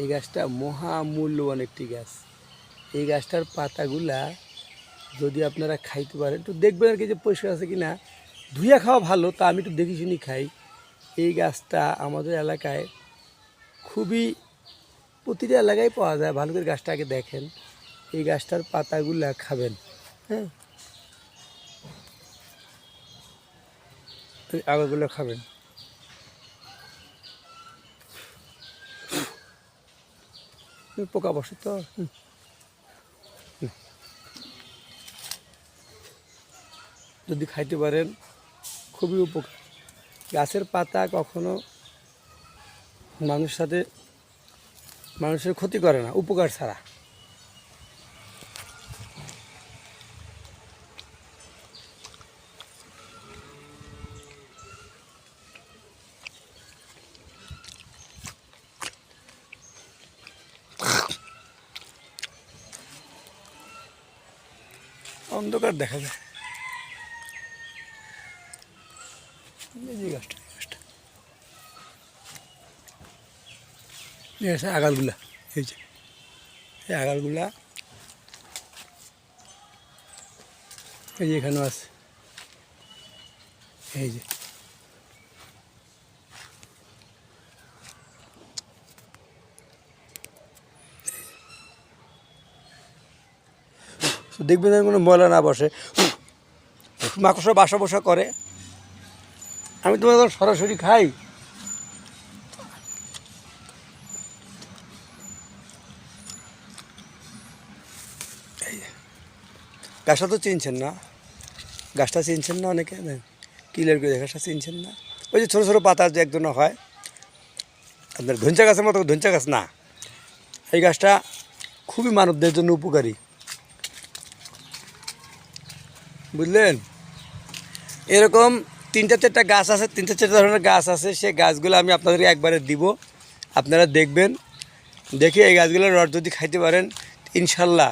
এই গাছটা মহামূল্যবান একটি গাছ। এই গাছটার পাতাগুলা যদি আপনারা খাইতে পারেন একটু দেখবেন আর কি যে পরিষ্কার আছে কি না ধুইয়া খাওয়া ভালো, তা আমি একটু দেখি শুনি খাই। এই গাছটা আমাদের এলাকায় খুবই প্রতিটা এলাকায় পাওয়া যায়। ভালো করে গাছটা আগে দেখেন। এই গাছটার পাতাগুলা খাবেন হ্যাঁ? আগাগুলো খাবেন। পোকা বসে তো। যদি খাইতে পারেন, খুবই উপকার গাছের পাতা কখনো মানুষের সাথে, মানুষের ক্ষতি করে না, উপকার ছাড়া অন্ধকার দেখা যায়। গাছটা গাছটা। আগালগুলা, এই যে। এই আগালগুলা, এই যে এখানেও আছে। এই যে। দেখবেন কোনো ময়লা না বসে। মাকড়সা বাসা বসা করে। আমি যখন সরাসরি খাই। গাছটা তো চিনছেন না। গাছটা চিনছেন না অনেকে? কিলের করে গাছটা চিনছেন না? ওই যে ছোটো ছোটো পাতা যে একজন হয়। আপনার ধনচা গাছের মতো ধনচা গাছ না। এই গাছটা খুবই মানবদের জন্য উপকারী। বুঝলেন? এরকম তিনটা চারটা গাছ আছে, তিনটা চারটা ধরনের গাছ আছে, সেই গাছগুলো আমি আপনাদেরকে একবারে দিব। আপনারা দেখবেন, দেখে এই গাছগুলোর রস যদি খাইতে পারেন, ইনশাল্লাহ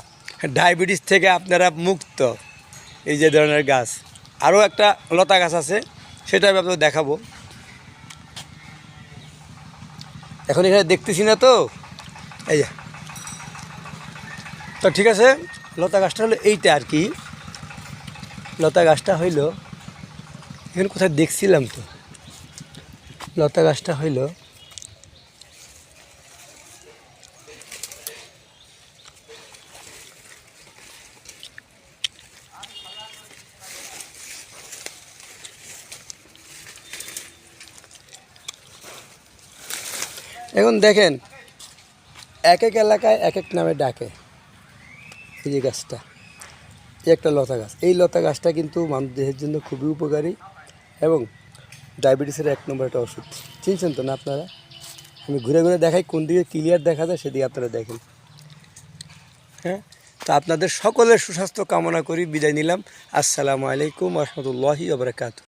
ডায়াবেটিস থেকে আপনারা মুক্ত। এই যে ধরনের গাছ। আরও একটা লতা গাছ আছে, সেটা আমি আপনাদের দেখাবো। এখন এখানে দেখতেছি না তো? এই তো ঠিক আছে, লতা গাছটা হলো এইটা আর কি। লতা গাছটা হইল, এখানে কোথায় দেখছিলাম তো? লতা গাছটা হইল, এখন দেখেন, এক এক এলাকায় এক এক নামে ডাকে এই যে গাছটা। একটা লতা গাছ। এই লতা গাছটা কিন্তু মানুষ দেহের জন্য খুবই উপকারী এবং ডায়াবেটিসের এক নম্বর একটা ওষুধ। চিনছেন তো না আপনারা? আমি ঘুরে ঘুরে দেখাই, কোন দিকে ক্লিয়ার দেখা যায় সেদিকে আপনারা দেখেন। হ্যাঁ? তা আপনাদের সকলের সুস্বাস্থ্য কামনা করি, বিদায় নিলাম। আসসালামু আলাইকুম রহমতুল্লাহি আবরাকাত